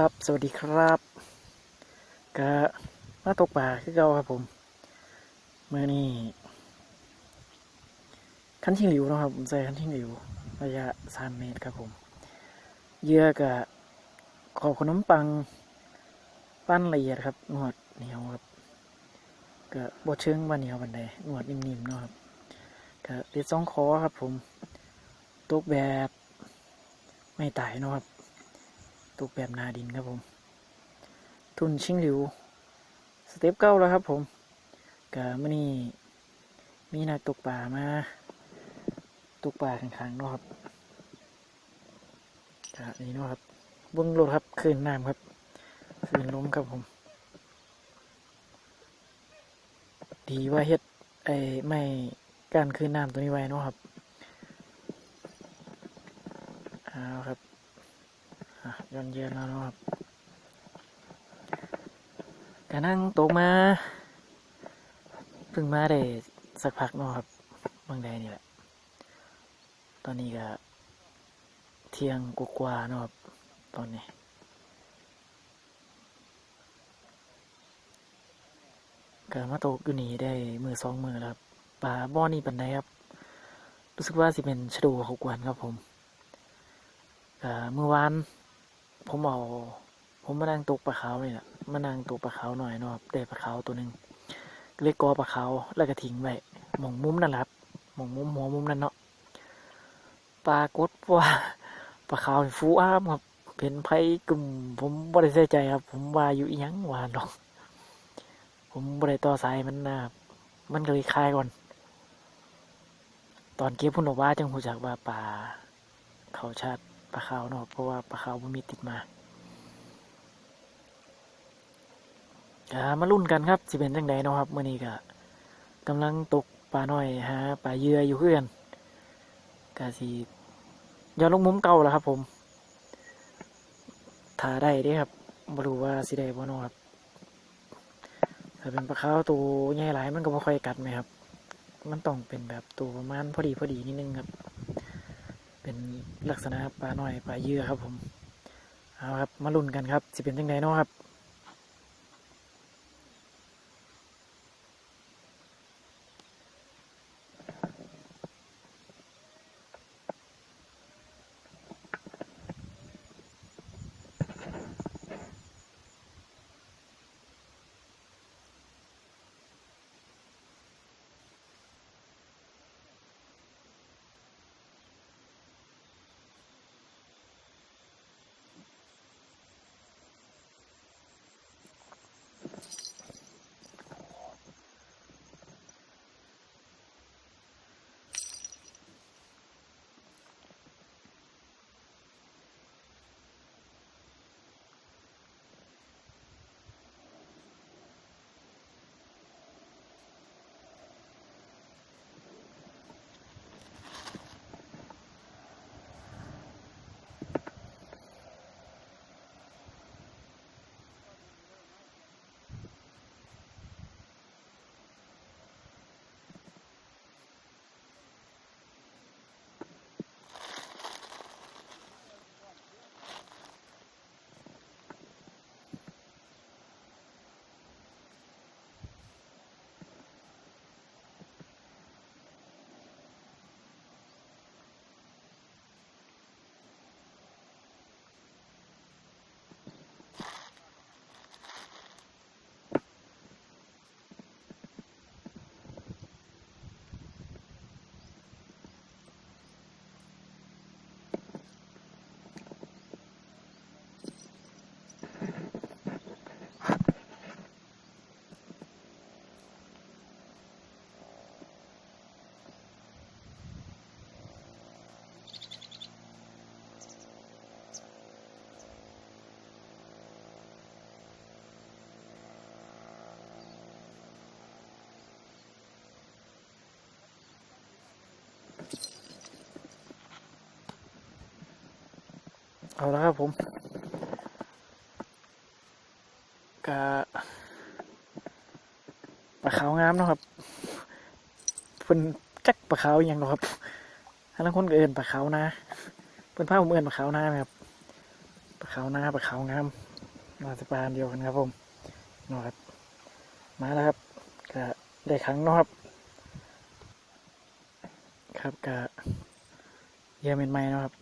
ครับ สวัสดีครับก็มาตกป่าคือเก่าครับผมเมื่อนี้คันชิงหลิวนะครับผมใส่คันชิงหลิวระยะสามเมตรครับผมเยื่อกับขอบขนมปัง ปั้นละเอียดครับนวดเหนียวครับก็บดเชิงว่าเหนียวบันไดนวดนิ่มๆเนาะครับก็เด็ดสองคอครับผมตกแบบไม่ตายเนาะครับ ตกแบบนาดินครับผม ทุนชิงหลิว สเต็ปเก้าแล้วครับผมกะมื่อนี้มีนักตกป่ามาตกป่าข้างๆเนาะครับกะนี่เนาะครับเบิ้งรถครับคืนน้ำครับคืนล้มครับผม ดีว่าเฮ็ดไอ้ไม่การคืนน้ำตัวนี้ไว้เนาะครับเอาครับ ย้อนเย็นแล้วนะครับก็นั่งตกมาเพิ่งมาได้สักพักเนาะครับบางใดนี่แหละ ตอนนี้ก็เที่ยงกว่าๆเนาะครับตอนนี้ก็มาตกอยู่นี่ได้มือสองมือแล้วครับป่าบ่อนี่ปันไดครับ รู้สึกว่าสิเป็นชะดูหกวันครับผมเมื่อวาน ผมเอาผมมานั่งตกปลาขาวนี่แหละมานั่งตกปลาขาวหน่อยเนาะครับได้ปลาขาวตัวหนึ่งเลยกอปลาขาวแล้วก็ทิ้งไว้หมองมุมนั่นแหละครับหมองมุมหัวมุมนั่นเนาะปรากฏว่าปลาขาวฟูอ้ามครับเป็นไผกลุ่มผมบ่ได้ใส่ใจครับ ผมว่าอยู่อีหยังว่าเนาะผมบ่ได้ต่อสายมันนะครับมันก็เลยคลายก่อน ตอนเก็บพุ่นออกว่าจังหูจักว่าปลาเขาชาติ ปลาขาวเนาะเพราะว่าปลาขาวมันมีติดมามาลุ้นกันครับสิเป็นจังใดเนาะครับเมื่อนี้ก็กำลังตกปลาหน่อยหาปลาเหยื่ออยู่เพื่อนก็สิย้อนลงมุมเก่าแล้วครับ ผมถ้าได้ด้ครับบ่รู้ว่าสิได้บ่เนาะครับถ้าเป็นปลาขาวตัวใหญ่หลายมันก็บ่ค่อยกัดไหมครับ มันต้องเป็นแบบตัวประมาณพอดีพอดีนิดนึงครับ เป็นลักษณะปลาหน่อยปลาเยื่อครับผม เอาครับ มาลุ้นกันครับจะเป็นยังไงเนาะครับ เอาละครับผมกะปลาขาวงามเนาะครับเพิ่นจักปลาขาวอย่างเนาะครับทั้งคนก็เอินปลาขาวนะเพิ่นพาผมเอินปลาขาวนะครับปลาขาวน้าปลาขาวงามมาสปานเดียวกันครับผมเนาะครับมาแล้วครับก็ได้ครั้งเนาะครับ ครับก็เยี่ยมเป็นไม้นาะครับ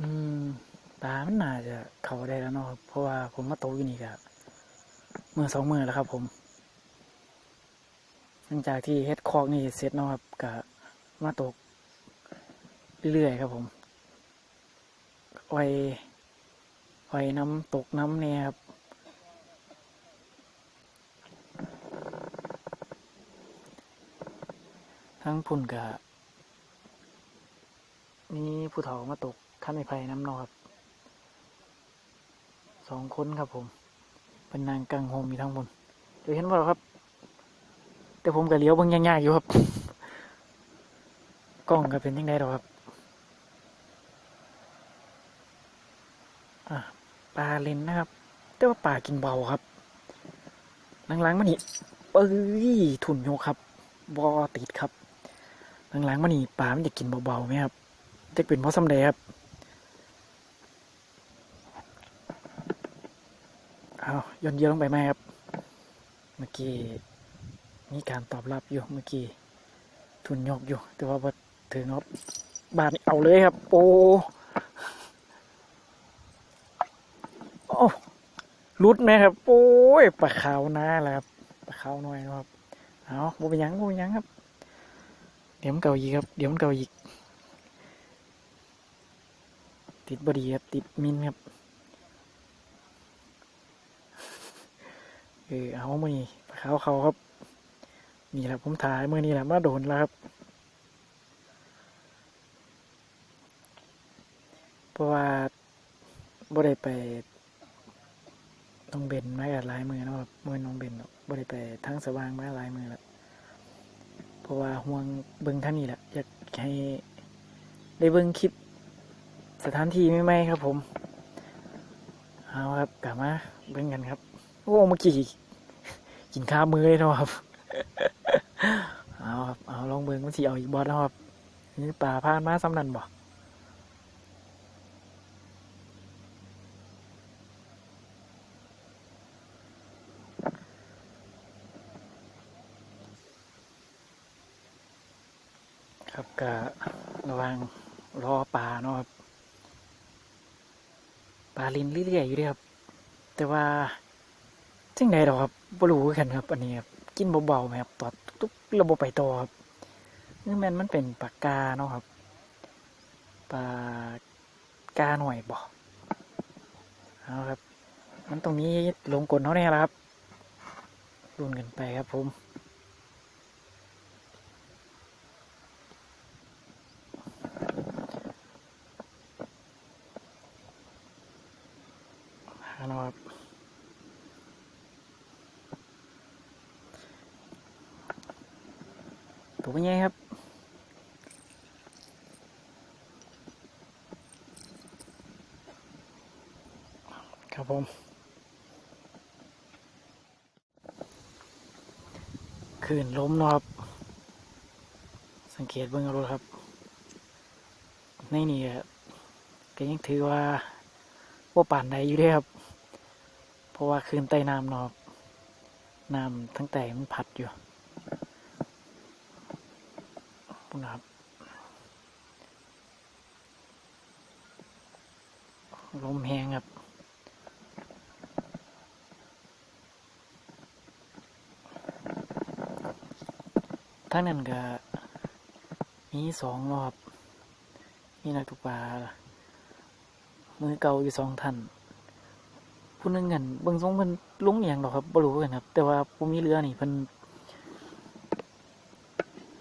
อืมปลามันน่าจะเข้าได้แล้วเนาะครับเพราะว่าผมมาโตอยู่นี่ก็ มือสองมือแล้วครับผม หลังจากที่เฮ็ดคอกนี่เสร็จเนาะครับก็มาตกเรื่อยๆครับผมไว้ไว้น้ำตกน้ำเนี่ยครับทั้งพุ่นกับมีผู้เฒ่ามาตกขั้นไม้ไผ่น้ำนอครับสองคนครับผม เป็นนางกังโฮมมีทั้งบนเดี๋ยวเห็นว่าครับ แต่ผมก็เลี้ยวบิ่งยากๆอยู่ครับ กล้องก็เป็นยังไงหรอครับปลาเลนนะครับ แต่ว่าปลากินเบาครับหลังๆมานี่เอ้ยถุนโยครับบอติดครับหลังๆมานี่ปลามันจะกินเบาๆไหมครับจะเป็นเพราะสำเร็จครับเอา ย้อนเยอะลงไปไหมครับ เมื่อกี้มีการตอบรับอยู่เมื่อกี้ทุนยกอยู่ แต่ว่าถึงครับบาทนี่เอาเลยครับ โอ้โอ้รุดไหมครับ โอ้ยปลาขาวน้าแล้วครับปลาขาวหน่อยนะครับเอาบ่เป็นยังบ่เป็นยังครับ เดี๋ยวมันเก่าอีกครับ เดี๋ยวมันเก่าอีก ติดบดีครับ ติดมินครับ เออเอามือนี่ปลาขาวเขาครับ นี่แหละผมถ่ายมือนี่แหละมาโดนแล้วครับ เพราะว่าบ่ได้ไปต้องเบนมากับลายมือนะครับมือน้องเบนบ่ได้ไปทั้งสว่างมาลายมือแล้วเพราะว่าห่วงเบิ่งท่างนี้แหละอยากให้ได้เบิ่งคลิปสถานที่ไม่ไหมๆครับผม เอาครับกลับมาเบิ่งกันครับ โอ้เมื่อกี้กินข้าวมือเลยนะครับเอาครับเอาลองเบิ่งว่าสิเอาอีกบอสแล้วครับนี่ป่าพานมาซ้ำนันบ่ครับก็ระวังรอปลาเนาะครับปลาลินเรื่อยๆอยู่เด้ครับ แต่ว่า จังใดดอกครับบ่รู้กันครับ อันนี้ครับกินเบาๆไหมครับตอดตุ๊บระบบไปต่อครับนี่แมันมันเป็นปากกาเนาะครับปากกาหน่อยบ่เอาครับ มันตรงนี้ลงกลเขาแน่แล้วครับรุนกันไปครับผมเนาะครับ ตัวเป็นไงครับครับผมคืนล้มนะครับ สังเกตเบื้องรถครับ ในนี่ก็ยังถือว่าว่าป่านใดอยู่ด้ครับ เพราะว่าคืนใต้น้ำนาะครับน้ำทั้งแต่มันพัดอยู่ ปุ่ นะครับ ลมแหงครับทั้งนั้นก็มีสองรอบมีนักตกปลามือเก่าอยู่สองท่านผู้นึงกันเบิ่งทรงเพิ่นลุงอหย่างดอกครับบ่รู้กันครับ แต่ว่าผู้มีเรือนี่เพิ่น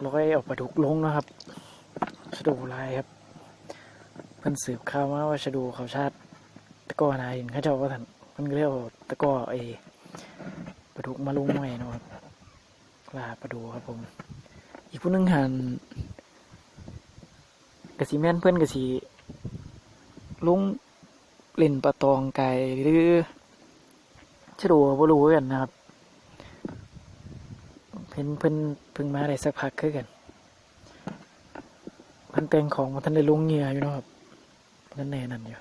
ร้อยเออกปลาดุกลงนะครับชะดูลายครับเพิ่นสืบข่าวมาว่าชะดูเขาชาติตะก้อนายเห็นเขาเจ้าว่าท่านเพิ่นก็เรียกตะก้อเอปลาดุกมาลุงหน่อยนะครับลาปลาดูครับผม อีกผู้นึงหันกะสีแม่นเพื่อนกะสีลุงเล่นปลาตองไก่หรือชะดูก็บ่รู้กันนะครับ เพิ่นเพิ่นเพิ่งมาได้สักพักคือกันพันแต่งของมันทันได้ลงเหงื่อยู่นะครับนั่นแน่นั่นอยู่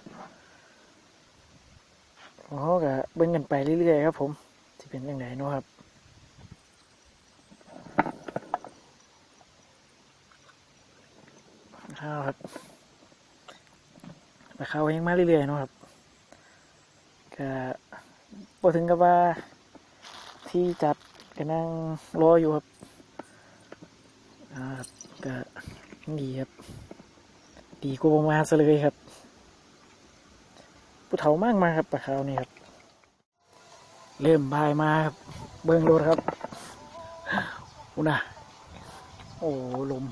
อ๋อก็เบิ่งกันไปเรื่อยๆครับ ผมที่เป็นยังไงนะครับเอาครับแต่เขายังมาเรื่อยๆนะครับก็พอถึงกับว่าที่จัด ก็นั่งรออยู่ครับอ่าครับก็ดีครับ ดีกว่าประมาณซะเลยครับผู้เฒ่ามากมาครับปลาขาวนี่ครับ เริ่มบายมาครับเบิ้งรถครับอุยนะโอ้ลม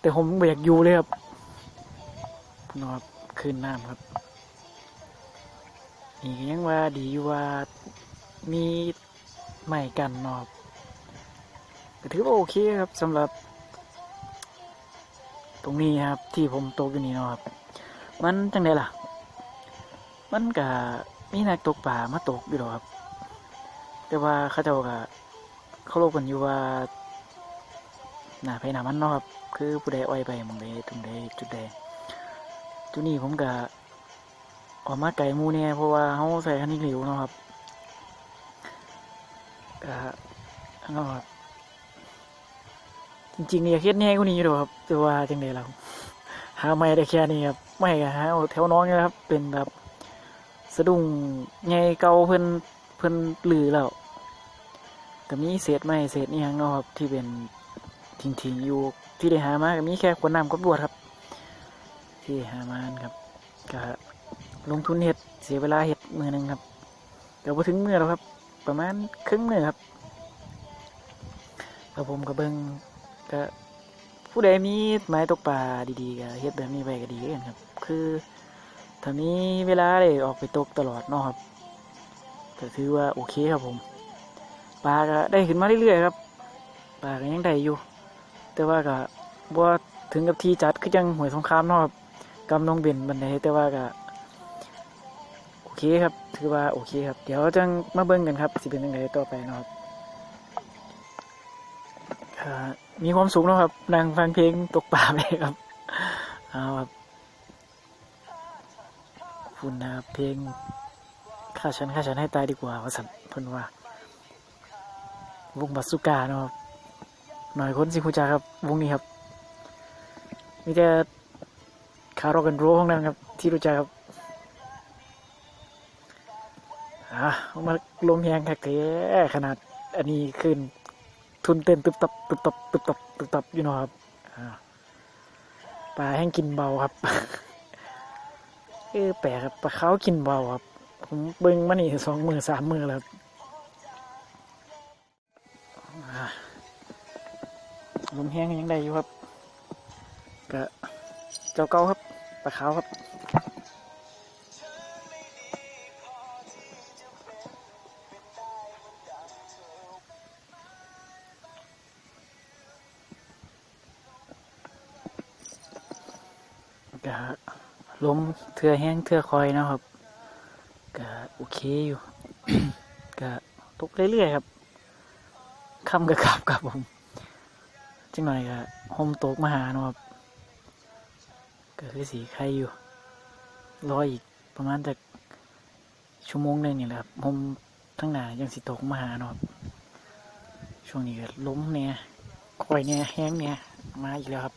แต่ผมไม่อยากอยู่เลยครับนอนคืนน้ำครับนี่ยังว่าดีว่ามี ใหม่กันนอบก็ถือว่าโอเคครับสำหรับ ตรงนี้ครับที่ผมตกอยู่นี่นะครับ มันจังไดล่ะ มันก็มีนักตกป่ามาตกอยู่หรอครับ แต่ว่าเขาเจ้าก็เขาโลกกันอยู่ว่าหน้าไผหน้ามันเนาะครับ คือผู้ใดอ้อยไปมองใดตรงใดจุดใดจุดนี้ผมก็ออกมาไก่มูเนี่ยเพราะว่าเขาใส่คันนี้หลิวเนาะครับ ก็เนาะจริงๆเนี่ยเครียดแน่กว่านี้อยู่หรอกครับ แต่ว่าจังไดเราหาไม่ได้แค่นี้ครับไม่ก็หาแถวน้องนี่แหละครับ เป็นแบบสะดุ้งไงเก่าเพิ่นเพิ่นลือแล้วก็มีเศษไม้เศษนี่ยังเนาะครับ ที่เป็นทิ้งๆอยู่ที่ได้หามาก็มีแค่ขวดน้ำกับลวดครับ ที่หามาครับก็ลงทุนเห็ดเสียเวลาเห็ดมือหนึ่งครับเดี๋ยวพอถึงมือแล้วครับ ประมาณครึ่งมือครับแล้วผมก็เบิงก็ผู้ใดมีไม้ตกปลาดีๆก็เฮ็ดแบบนี้ไปก็ดีกันครับ คือถ้ามีเวลาได้ออกไปตกตลอดเนาะครับก็ถือว่าโอเคครับผมปลาก็ได้ขึ้นมาเรื่อยๆครับปลาก็ยังได้อยู่ แต่ว่าก็บ่ถึงกับที่จัดคือจังหวยสงครามเนาะครับกำนองเบนบันไดแต่ว่าก็ อเคครับ ถือว่าโอเคครับ เดี๋ยวจังมาเบิ่งกันครับสิเป็นยังไงต่อไปเนาะครับมีความสุขนะครับนั่งฟังเพลงตกปลาไปครับเอาครับคุณนะครับเพลงฆ่าฉันฆ่าฉันให้ตายดีกว่าว่าสันเพิ่นว่าวงบัสสุกานะครับหน่อยคนสิคูจาครับวงนี้ครับมีแต่คาร์โรกันโรห้องนั้นครับที่รู้จักครับ อะมาลมแหงค่ะแกขนาดอันนี้ขึ้น ทุนเต้นตึบตับตึบตับตึบตับตึบตับอยู่เนาะครับปลาแห้งกินเบาครับเออแปลกครับปลาเขาวกินเบาครับผมเบิ้งมานี่สองมือสามมือแล้วลมแห้งยังได้อยู่ครับก็เจ้าเก่าครับปลาขาวครับ ก็ล้มเทือแห้งเทือคอยนะครับก็โอเคอยู่ก็ตกเรื่อยๆครับค่ำกับขับครับผมจังหน่อยก็โฮมตกมาหานะครับก็คือสีไข่อยู่รออีกประมาณจากชั่วโมงหนึ่งนี่แหละครับโฮมทั้งหนายังสิตกมาหานะครับช่วงนี้ก็ล้มเนี่ยคอยเนี่ยแห้งเนี่ยมาอีกแล้วครับ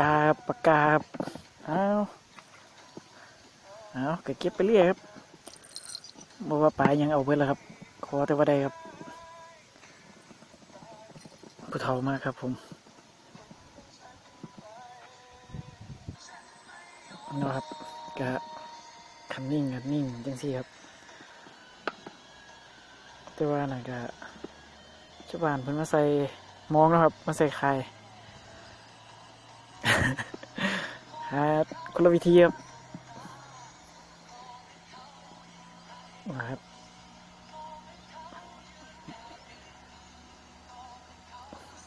ากาปากกาบเอาเอาก็เก็บไปเรื่อยครับบอกว่าปลายังเอาไปแล้วครับ ขอแต่ว่าได้ครับผู้เฒ่ามากครับผมเนะครับกะคันนิ่งกันนิ่งจังสี่ครับ แต่ว่าน่ะกะชาวบ้านเพิ่นมาใส่มองนะครับมาใส่ไข่ หาคนละวิธีครับนะครับ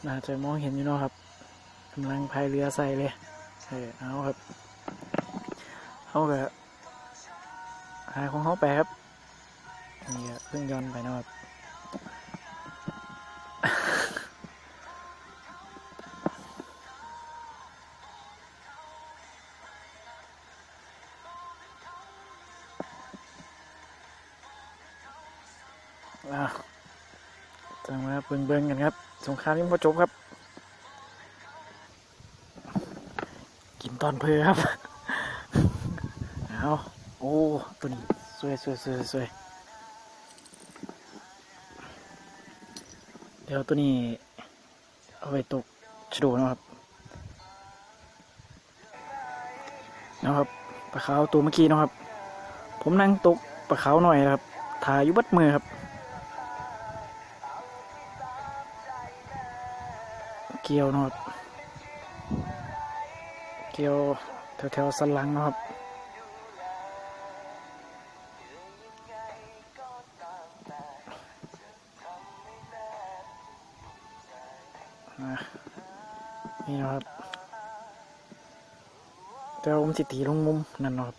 น่าจะมองเห็นอยู่เนาะครับกำลังพายเรือใส่เลยเออเอาครับเขาก็หาของเขาไปครับนี่ก็เพิ่งย้อนไปเนาะครับ สงครามยังพอจบครับ กินตอนเพลอครับ เอาโอ้ ตัวนี้ สวยสวยสวยสวยเดี๋ยวตัวนี้ เอาไปตกชะโดนะครับนะครับปลาขาวตัวเมื่อกี้นะครับ ผมนั่งตกปลาขาวหน่อยนะครับถ่ายอยู่บัดมือครับ เกียวนะครับ เกียวแถวแถวๆสันหลังนะครับนี่นะครับแต่ว่าผมสิตีลงมุมนั่นนะครับ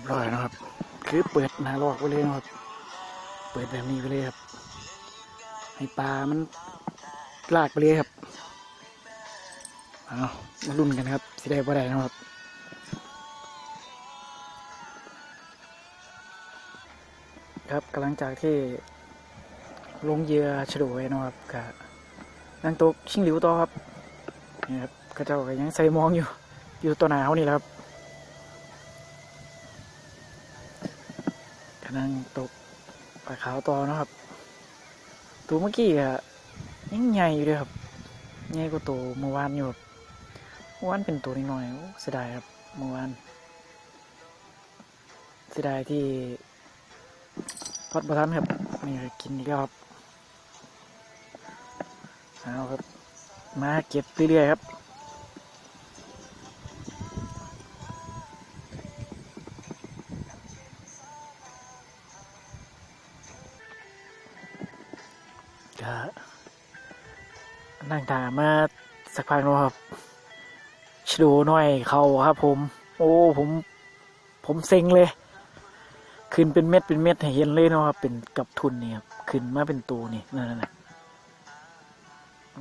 ยบร้อยนะครับ คือเปิดนาลอกไปเลยนะครับ เปิดแบบนี้ไปเลยครับ ให้ปลามันลากไปเลยครับเอามาลุ้นกันครับสิได้บ่ได้นะครับครับกำลังจากที่ลงเหยื่อฉลวยนะครับกับนั่งตกชิงหลิวต่อครับนี่ครับกระเจ้าก็ยังใส่มองอยู่ อยู่ตัวหนาวนี่แหละครับ กำลังตกปลาขาวต่อนะครับ ตัวเมื่อกี้อะยังใหญ่อยู่เลยครับใหญ่กว่าตัวเมื่อวานอยู่ครับเมื่อวานเป็นตัวน้อยๆโอ้เสียดายครับเมื่อวานเสียดายที่พอดบะทันครับนี่ก็กินอีกแล้วครับเอาครับมาเก็บเรื่อยๆครับ ก็นั่งถามมาสักพักแล้วครับชดูหน่อยเขาครับ ผม โอ้ผม ผมเซ็งเลย ขึ้นเป็นเม็ดเป็นเม็ดให้เห็นเลยนะครับเป็นกับทุนนี่ครับขึ้นมาเป็นตัวนี่นั่นน่ะ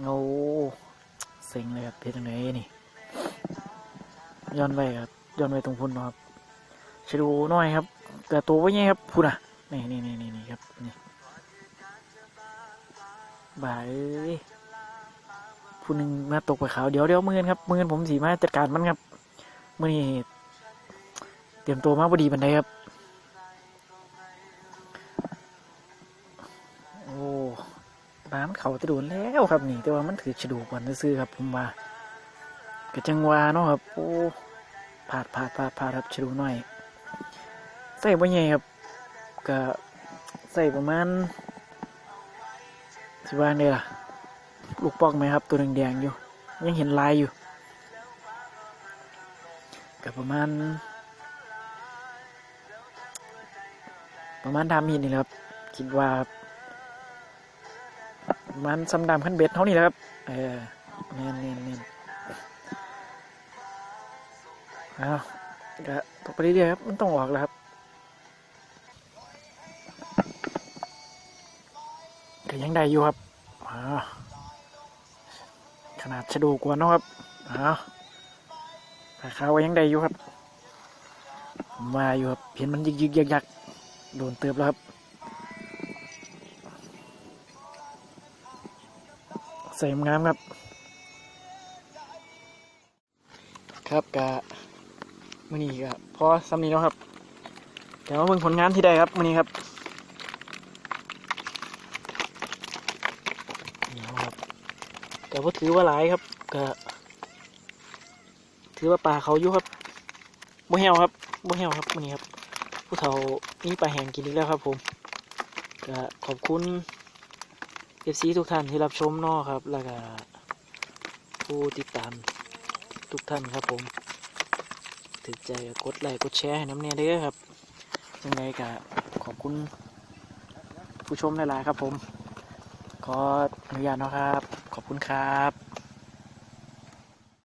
โอ้เซ็งเลยครับเพชรไหนนี่ย้อนไปครับย้อนไปตรงพุ่นนะครับชดูหน่อยครับ แต่ตัวไว้ไงครับพุ่นอะนี่นี่นี่นี่นี่ครับนี่ บายผู้หนึ่งมาตกไปขาวเดี๋ยวเดี๋ยวมือนครับมือนผมสีมาจัดการมันครับมือนี้เตรียมตัวมาพอดีบันไดครับ โอ้น้ำเขาจะโดนแล้วครับนี่ แต่ว่ามันถือฉดูกวันซื้อครับ ผมว่ากระจังวาเนาะครับโอ้ผาดผาดผาดผาดครับฉดูหน่อย ใส่บ่ใหญ่ครับก็ใส่ประมาณ สิว่าเนี่ยล่ะ ลูกปอกไหมครับ ตัวแดงๆอยู่ ยังเห็นลายอยู่กับประมาณ ประมาณดามหินนี่แหละครับ คิดว่าประมาณซ้ำดำขั้นเบ็ดเท่านี้แหละครับ เออเนียนเนียนเนียนเอาก็ตกไปเรื่อยๆครับ มันต้องออกแล้วครับ ก็ยังได้อยู่ครับขนาดชะดูกว่าเนาะครับอาวแต่ขายังได้อยู่ครับมาอยู่ครับเห็นมันยึกยึกยักยักโดนเติบแล้วครับ ใส่งามครับ ครับกะมื่อนี้กะพอซ้ำนี้แล้วครับเดี๋ยวมาเบิ่งผลงานที่ได้ครับมื่อนี้ครับ นี่ครับ แต่ว่าถือว่าหลายครับก็ถือว่าปลาเขาอยู่ครับบ่เหี่ยวครับบ่เหี่ยวครับวันนี้ครับ ผู้เฒ่ามีปลาแห้งกินอีกแล้วครับผมก็ขอบคุณเอฟซีทุกท่านที่รับชมนาะครับ แล้วก็ผู้ติดตามทุกท่านครับผมถึกใจกดไลค์กดแชร์ให้น้ำเนียเด้อครับยังไงก็ขอบคุณผู้ชมหลายๆครับผม ขออนุญาตนะครับ ขอบคุณครับ